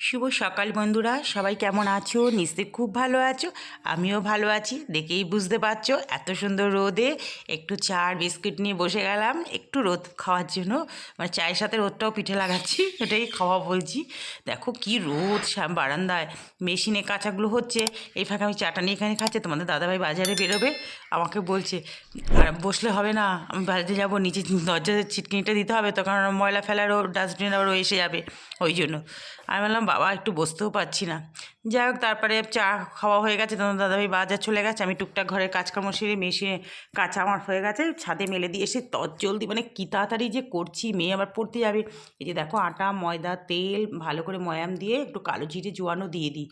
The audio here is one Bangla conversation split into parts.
শুভ সকাল বন্ধুরা, সবাই কেমন আছো? নিশ্চয়ই খুব ভালো আছো। আমিও ভালো আছি, দেখেই বুঝতে পারছ এত সুন্দর রোদে একটু চা আর বিস্কুট নিয়ে বসে গেলাম, একটু রোদ খাওয়ার জন্য। মানে চায়ের সাথে রোদটাও পিঠে লাগাচ্ছি, ওটাই খাওয়া বলছি। দেখো কি রোদ বারান্দায়, মেশিনে কাঁচাগুলো হচ্ছে, এই ফাঁকে আমি চাটা নিয়ে এখানে খাচ্ছে, তোমাদের দাদাভাই বাজারে বেরোবে, আমাকে বলছে, আর বসলে হবে না, আমি বাজারে যাব, নিচে দরজার ছিটকিনিটা দিতে হবে তো, কারণ ময়লা ফেলারও ডাস্টবিন আবার এসে যাবে। ওই জন্য। আমি বললাম বাবা একটু বসতেও পারছি না। যাই হোক, তারপরে চা খাওয়া হয়ে গেছে, তখন দাদাভাই বাজার চলে গেছে। আমি টুকটাক ঘরের কাজকর্ম সেরে মেশিনে কাঁচা আমার হয়ে গেছে, ছাদে মেলে দিয়ে এসে তত জলদি মানে কী তাড়াতাড়ি যে করছি, মেয়ে আবার পড়তে যাবে। এই যে দেখো, আটা, ময়দা, তেল, ভালো করে ময়াম দিয়ে একটু কালো জিরে জোয়ানো দিয়ে দিই।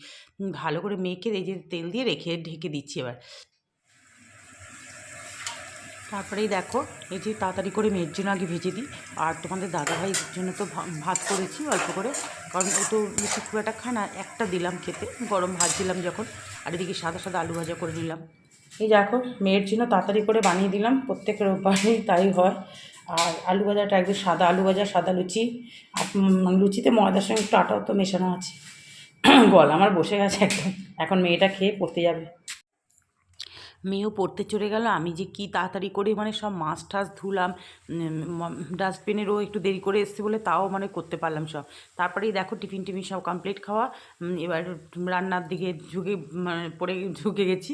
ভালো করে মেখে এই যে তেল দিয়ে রেখে, ঢেকে দিচ্ছি এবার। তারপরেই দেখো, এই যে তাড়াতাড়ি করে মেয়ের জন্য আগে ভেজে দিই। আর তোমাদের দাদাভাইয়ের জন্য তো ভাত করেছি অল্প করে। কারণ ও তো বেশি খুব একটা খায় না, একটা দিলাম খেতে, গরম ভাত দিলাম যখন। আর এদিকে সাদা সাদা আলু ভাজা করে নিলাম। এই দেখো, মেয়ের জন্য তাড়াতাড়ি করে বানিয়ে দিলাম প্রত্যেকের রোববারেই তাই হয়। আর আলু ভাজাটা একদম সাদা আলু ভাজা, সাদা লুচি। আর লুচিতে ময়দার সঙ্গে একটু আটাও তো মেশানো আছে। গল আমার বসে গেছে একদম। এখন মেয়েটা খেয়ে পড়তে যাবে। মেয়েও পড়তে চলে গেল। আমি যে কি তাড়াতাড়ি করে মানে সব মাছ টাছ ধুলাম ডাস্টবিনেরও একটু দেরি করে এসছে বলে তাও মানে করতে পারলাম সব। তারপরেই দেখো টিফিন টিফিন সব কমপ্লিট খাওয়া এবার রান্নার দিকে ঝুঁকে মানে পড়ে ঝুঁকে গেছি।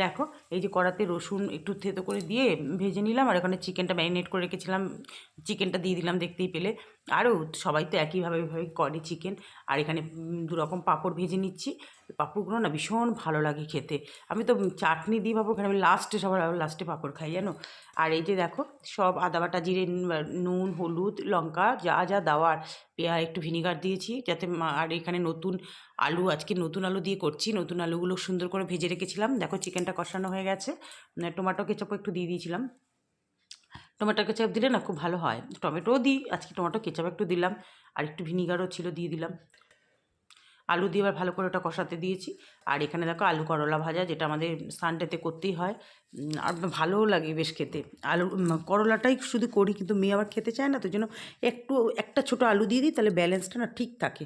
দেখো এই যে কড়াতে রসুন একটু থেতো করে দিয়ে ভেজে নিলাম আর ওখানে চিকেনটা ম্যারিনেট করে রেখেছিলাম। চিকেনটা দিয়ে দিলাম দেখতেই পেলে। আরও সবাই তো একইভাবে এভাবে করে চিকেন আর এখানে উম, দু রকম পাঁপড় ভেজে নিচ্ছি। পাঁপড়গুলো না ভীষণ ভালো লাগে খেতে। আমি তো চাটনি দিই পাঁপড় খাই আমি লাস্টে সবার লাস্টে পাঁপড় খাই জানো? আর এই যে দেখো সব আদা বাটা জিরে নুন হলুদ লঙ্কা যা যা দেওয়ার পেঁয়া একটু ভিনিগার দিয়েছি যাতে আর এখানে নতুন আলু আজকে নতুন আলু দিয়ে করছি। নতুন আলুগুলো সুন্দর করে ভেজে রেখেছিলাম। দেখো চিকেনটা কষানো হয়ে গেছে। টমেটো কেচাপও একটু দিয়ে দিয়েছিলাম। টমেটো কেচাপ দিলে না খুব ভালো হয়। টমেটোও দিই, আজকে টমেটো কেচাপ একটু দিলাম, আর একটু ভিনিগারও ছিল দিয়ে দিলাম। আলু দিয়ে এবার ভালো করে ওটা কষাতে দিয়েছি। আর এখানে দেখো আলু করলা ভাজা, যেটা আমাদের সানডেতে করতেই হয়। আর ভালোও লাগে বেশ খেতে। আলু করলাটাই শুধু করি, কিন্তু মেয়ে আবার খেতে চায় না, তো জন্য একটু, একটা ছোটো আলু দিয়ে দিই, তাহলে ব্যালেন্সটা না ঠিক থাকে।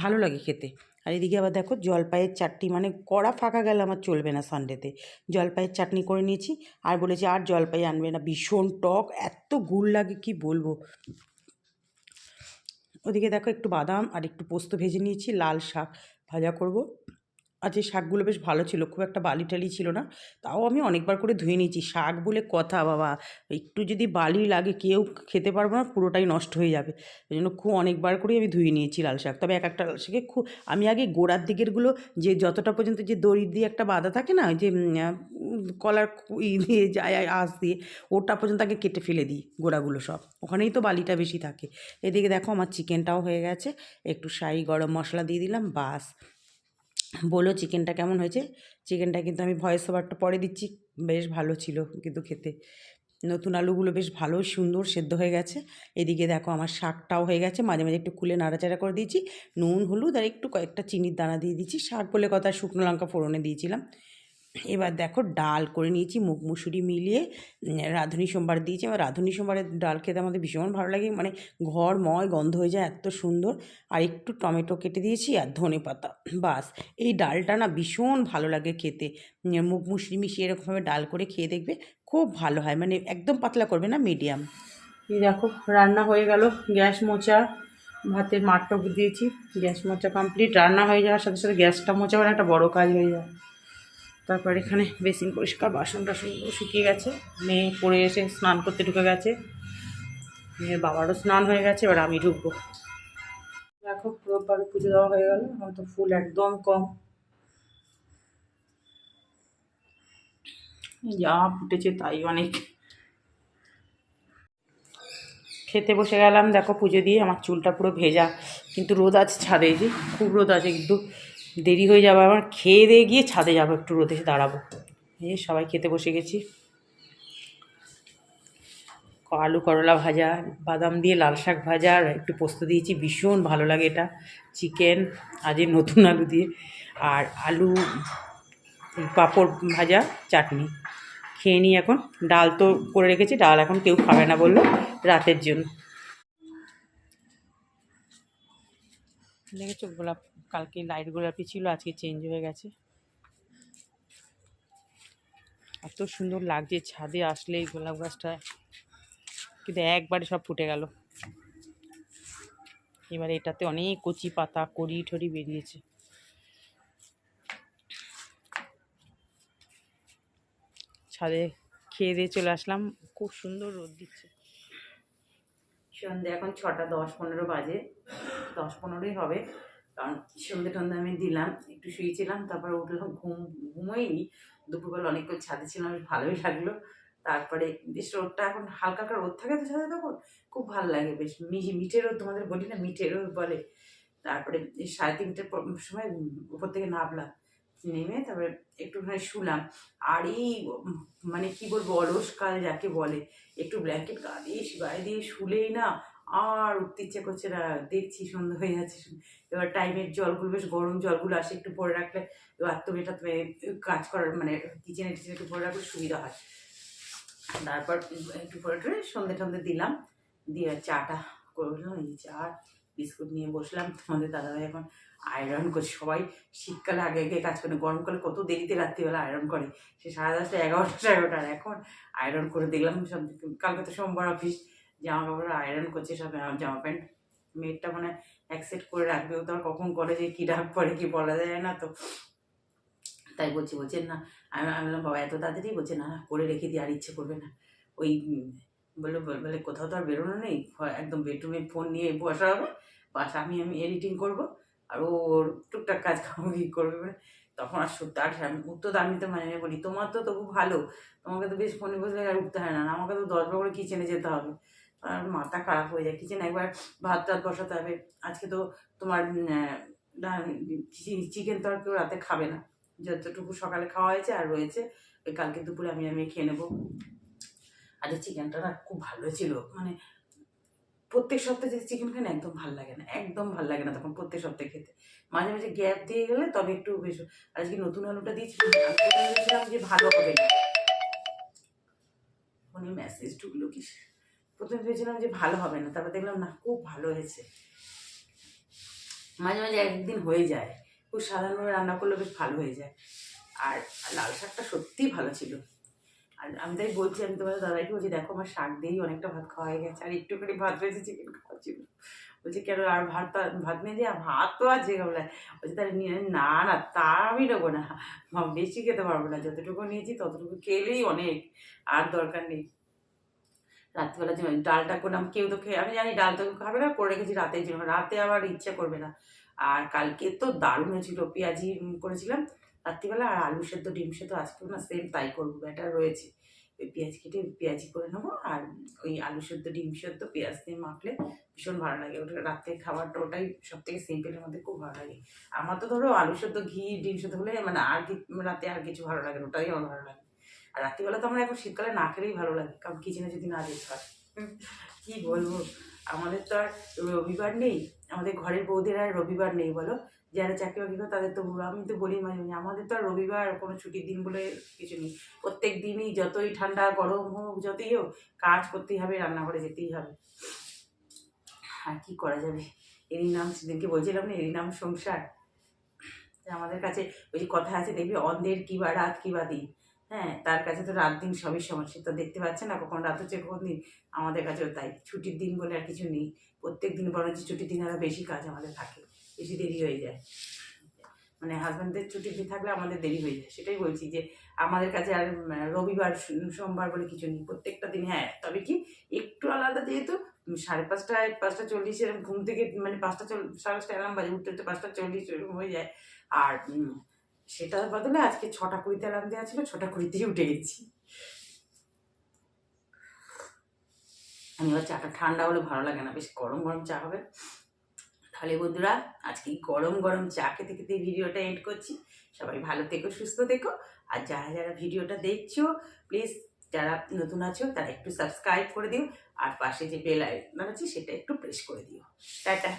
ভালো লাগে খেতে। আর এদিকে আবার দেখো জলপাইয়ের চাটনি মানে কড়া ফাঁকা গেলে আমার চলবে না সানডেতে জলপাইয়ের চাটনি করে নিয়েছি আর বলেছি আর জলপাই আনবে না, ভীষণ টক, এত গুড় লাগে, কি বলব? ওদিকে দেখো একটু বাদাম আর একটু পোস্ত ভেজে নিয়েছি, লাল শাক ভাজা করব। আর যে শাকগুলো বেশ ভালো ছিল, খুব একটা বালি টালি ছিল না, তাও আমি অনেকবার করে ধুয়ে নিয়েছি। শাক বলে কথা, বাবা। একটু যদি বালি লাগে, কেউ খেতে পারব না, পুরোটাই নষ্ট হয়ে যাবে। ওই জন্য খুব অনেকবার করেই আমি ধুয়ে নিয়েছি লাল শাক। তবে এক একটা লাল শাকে খুব, আমি আগে গোড়ার দিকেরগুলো যে যতটা পর্যন্ত যে দড়ি দিয়ে একটা বাঁধা থাকে না যে কলার ই দিয়ে যায় আঁশ দিয়ে, ওটা পর্যন্ত আগে কেটে ফেলে দিই গোড়াগুলো সব। ওখানেই তো বালিটা বেশি থাকে। এদিকে দেখো আমার চিকেনটাও হয়ে গেছে। একটু শাহি গরম মশলা দিয়ে দিলাম, বাস। বলো চিকেনটা কেমন হয়েছে? চিকেনটা কিন্তু আমি ভয়েস ওভারটা পরে দিচ্ছি। বেশ ভালো ছিল কিন্তু খেতে। নতুন আলুগুলো বেশ ভালো সুন্দর সেদ্ধ হয়ে গেছে। এদিকে দেখো আমার শাকটাও হয়ে গেছে। মাঝে মাঝে একটু খুলে নাড়াচাড়া করে দিয়েছি। নুন, হলুদ আর একটু কয়েকটা চিনির দানা দিয়ে দিয়েছি। শাক বলে কথা শুকনো লঙ্কা ফোড়নে দিয়েছিলাম। এবার দেখো ডাল করে নিয়েছি, মুগ মুসুরি মিলিয়ে রাঁধুনি সোমবার দিয়েছি। আমার রাঁধুনি সোমবারের ডাল খেতে আমাদের ভীষণ ভালো লাগে মানে ঘর ময় গন্ধ হয়ে যায়, এত সুন্দর। আর একটু টমেটো কেটে দিয়েছি আর ধনে পাতা, বাস। এই ডালটা না ভীষণ ভালো লাগে খেতে। মুগ মুসুরি মিশিয়ে এরকমভাবে ডাল করে খেয়ে দেখবে খুব ভালো হয় মানে একদম পাতলা করবে না মিডিয়াম এই দেখো, রান্না হয়ে গেল, গ্যাস মোচা ভাতের মাঠটা দিয়েছি, গ্যাস মোচা কমপ্লিট রান্না হয়ে যাওয়ার সাথে সাথে গ্যাসটা মোচা মানে একটা বড় কাজ হয়ে যায়। তারপর এখানে বেসিন পরিষ্কার বাসন টাসন শুকিয়ে গেছে। মেয়ে পড়ে এসে স্নান করতে ঢুকে গেছে। মেয়ের বাবারও স্নান হয়ে গেছে, এবার আমি ঢুকবো। দেখো রোববার পুজো দেওয়া হয়ে গেল, আমার তো ফুল একদম কম। যা ফুটেছে তাই অনেক। খেতে বসে গেলাম, দেখো পুজো দিয়ে, আমার চুলটা পুরো ভেজা। কিন্তু রোদ আছে ছাদে যে খুব রোদ আছে একটু। দেরি হয়ে যাবে আমার খেয়ে দিয়ে গিয়ে ছাদে যাব, একটু রোদে দাঁড়াবো। এই সবাই খেতে বসে গেছি। আলু করলা ভাজা, বাদাম দিয়ে লাল শাক ভাজা, আর একটু পোস্ত দিয়েছি, ভীষণ ভালো লাগে এটা, চিকেন, আজ নতুন আলু দিয়ে। আর আলু, পাঁপড় ভাজা, চাটনি। খেয়ে নিই এখন, ডাল তো করে রেখেছি, ডাল এখন কেউ খাবে না বলল, রাতের জন্য। দেখেছ গোলাপ? কালকে লাইট গোলাপি ছিল, আজকে চেঞ্জ হয়ে গেছে। এত সুন্দর লাগছে, ছাদে আসলে এই গোলাপ গাছটা। কিন্তু একবারে সব ফুটে গেল। এবার এটাতে অনেক কচি পাতা, কড়ি ঠড়ি বেরিয়েছে। ছাদে খেয়ে দিয়ে চলে আসলাম। খুব সুন্দর রোদ দিচ্ছে। সন্ধ্যে এখন ছটা দশ পনেরো বাজে। দশ পনেরোই হবে। কারণ সন্ধ্যে টন্ধে আমি দিলাম, একটু শুয়েছিলাম, তারপরে উঠলাম, ঘুম, ঘুমোইনি। দুপুরবেলা অনেকক্ষণ ছাদে ছিলাম, বেশ ভালোই লাগল। তারপরে বেশ রোদটা এখন হালকা হালকা রোদ থাকে তো ছাদে তখন, খুব ভালো লাগে বেশ। মিহি, মিঠে রোদ তোমাদের বলি না, মিঠে রোদ বলে। তারপরে সাড়ে তিনটের সময় উপর থেকে নামলাম, নেমে তারপরে একটুখানি শুলাম। আর এই মানে কি বলব অলস কাল যাকে বলে, একটু ব্ল্যাঙ্কেট গা দিয়ে গায়ে দিয়ে শুলেই না আর উঠতে ইচ্ছে করছে না। দেখছি সন্ধ্যা হয়ে যাচ্ছে। এবার টাইমের জলগুলো বেশ গরম, জলগুলো আসে একটু পরে রাখলে এবার তুমি এটা তুমি কাজ করার মানে কিচেনে টিচেনে একটু পরে রাখলে সুবিধা হয়। তারপর একটু পরে টরে সন্ধে টন্ধে দিলাম। দিয়ে চাটা করলাম, এই চা, বিস্কুট নিয়ে বসলাম। তোমাদের দাদাভাই এখন আয়রন করছে। সবাই শীতকালে আগে আগে কাজ করে, গরমকালে কত দেরিতে রাত্রিবেলা আয়রন করে। সে সাড়ে দশটা, এগারোটা এগারোটা। আর এখন আয়রন করে দেখলাম সব। কালকে তো সোমবার অফিস জামা কাপড় আয়রন করছে সব জামা প্যান্ট। মেয়েরটা মানে অ্যাকসেপ্ট করে রাখবে, ও তো আর কখন করে যে কী ডাক পরে কি বলা যায় না তো। তাই বলছি বলছেন না, আমি আমি বললাম, বাবা, এত তাড়াতাড়ি? বলছে, না করে রেখে দিয়ে আর ইচ্ছে করবে না। ওই বলল বলে কোথাও তো আর বেরোনো নেই একদম বেডরুমে ফোন নিয়ে বসা হবে, বাস, আমি আমি এডিটিং করব, আর ওর টুকটাক কাজ কামি করবে। মানে তখন আর সত্যি, আর উত্তর তো আমি তো মানে বলি, তোমার তো তবু ভালো, তোমাকে তো বেশ ফোনে বসে আর উঠতে হয় না আমাকে তো দশ বার করে কিচেনে যেতে হবে। আর মাথা খারাপ হয়ে যায়। কিচেনে একবার ভাত টাত বসাতে হবে। আজকে তো তোমার চিকেন তো আর কেউ রাতে খাবে না। যতটুকু সকালে খাওয়া হয়েছে আর রয়েছে, ওই কালকে দুপুরে আমি আমি খেয়ে নেব। আর চিকেনটা না খুব ভালো ছিল মানে প্রত্যেক সপ্তাহে যে চিকেন খাই একদম ভালো লাগে না। একদম ভালো লাগে না তখন প্রত্যেক সপ্তাহে খেতে। মাঝে মাঝে গ্যাপ দিয়ে গেলে তবে একটু বেশ আজকে নতুন আলুটা দিয়েছি আমি প্রথমে ভেবেছিলাম যে ভালো হবে না। ফোনে মেসেজ ঢুকলো কি প্রথমে ভেবেছিলাম যে ভালো হবে না, তারপর দেখলাম না, খুব ভালো হয়েছে। মাঝে মাঝে একদিন হয়ে যায়, খুব সাধারণভাবে রান্না করলে বেশ ভালো হয়ে যায়। আর লাল শাকটা সত্যিই ভালো ছিল। আর আমি তাই বলছি, আমি তোমাদের দাদাইকে বলছি, দেখো, আমার শাক দিয়েই অনেকটা ভাত খাওয়া হয়ে গেছে, আর একটু করে ভাত রয়েছে, চিকেন খাওয়া ছিল বলছি, কেন, আর ভাত ভাত নিয়ে দিয়ে ভাত তো আছে বলে বলছি, তাহলে নিয়ে। না না, তা আমি নেব না। বেশি খেতে পারব না, যতটুকু নিয়েছি ততটুকু খেলেই অনেক, আর দরকার নেই। রাত্রিবেলা যে ডালটা করলাম, কেউ তো খেয়ে, আমি জানি ডাল তো খাবে না, করে রেখেছি রাতের জন্য, রাতে আবার ইচ্ছে করবে না। আর কালকে তো দারুণ হয়েছিল, পেঁয়াজি করেছিলাম, রাত্রিবেলা আর আলু সেদ্ধ, ডিম সেদ্ধ আজকেও না সেম তাই করব, ব্যাটার রয়েছে। ওই পেঁয়াজ কেটে পেঁয়াজি করে নেব, আর ওই আলু সেদ্ধ, ডিম সেদ্ধ, পেঁয়াজ দিয়ে মাখলে ভীষণ ভালো লাগে। ওটা রাত্রে খাবারটা ওটাই সব থেকে সিম্পলের মধ্যে খুব ভালো লাগে। আমার তো ধরো আলু সেদ্ধ, ঘি, ডিম সেদ্ধ হলে মানে আর কি, রাতে আর কিছু ভালো লাগে ওটাই আমার ভালো লাগে। আর রাত্রিবেলা তো আমার এখন শীতকালে না খেলেই ভালো লাগে কারণ কিচেনে যদি না যেতে হয়। কি বলব? আমাদের তো আর রবিবার নেই আমাদের ঘরের বৌদের আর রবিবার নেই বলো? যারা চাকরি বাকরি করে তাদের তো আমি তো বলি মাঝে মাঝে আমাদের তো আর রবিবার কোনো ছুটির দিন বলে কিছু নেই। প্রত্যেক দিনই যতই ঠান্ডা গরম হোক যতই হোক কাজ করতেই হবে রান্না করে যেতেই হবে। আর কি করা যাবে? এরই নাম সেদিনকে বলছিলাম না এরই নাম সংসার। আমাদের কাছে ওই যে কথা আছে দেখবি অন্ধের কি বা রাত কি বা দিন। হ্যাঁ তার কাছে তো রাত দিন সবই সমান সে তো দেখতে পাচ্ছে না, কখন রাত হচ্ছে, কখন দিন। আমাদের কাছেও তাই। ছুটির দিন বলে আর কিছু নেই। প্রত্যেক দিন বরঞ্চ ছুটির দিন আরও বেশি কাজ আমাদের থাকে। বেশি দেরি হয়ে যায়। মানে হাজব্যান্ডদের ছুটির দিন থাকলে আমাদের দেরি হয়ে যায়। সেটাই বলছি যে, আমাদের কাছে আর রবিবার, সোমবার বলে কিছু নেই। প্রত্যেকটা দিন হ্যাঁ তবে কি একটু আলাদা যেহেতু সাড়ে পাঁচটায়, পাঁচটা চল্লিশ এরকম ঘুম থেকে মানে পাঁচটা চল, সাড়ে পাঁচটা অ্যালার্ম বাজে, উঠতে উঠতে পাঁচটা চল্লিশ এরকম হয়ে যায়। আর সেটার বদলে আজকে ছটা কুড়িতে অ্যালার্ম দেওয়া ছিল, ছটা কুড়িতেই উঠে গেছি। আমি এবার চাটা ঠান্ডা হলে ভালো লাগে না, বেশ গরম গরম চা হবে। তাহলে বন্ধুরা, আজকে গরম গরম চা খেতে খেতে ভিডিওটা এন্ড করছি। সবাই ভালো থেকো, সুস্থ থেকো। আর যারা যারা ভিডিওটা দেখছ প্লিজ যারা নতুন আছো, তারা একটু সাবস্ক্রাইব করে দিও। আর পাশে যে বেল আইকন আছে, সেটা একটু প্রেস করে দিও। টাটা।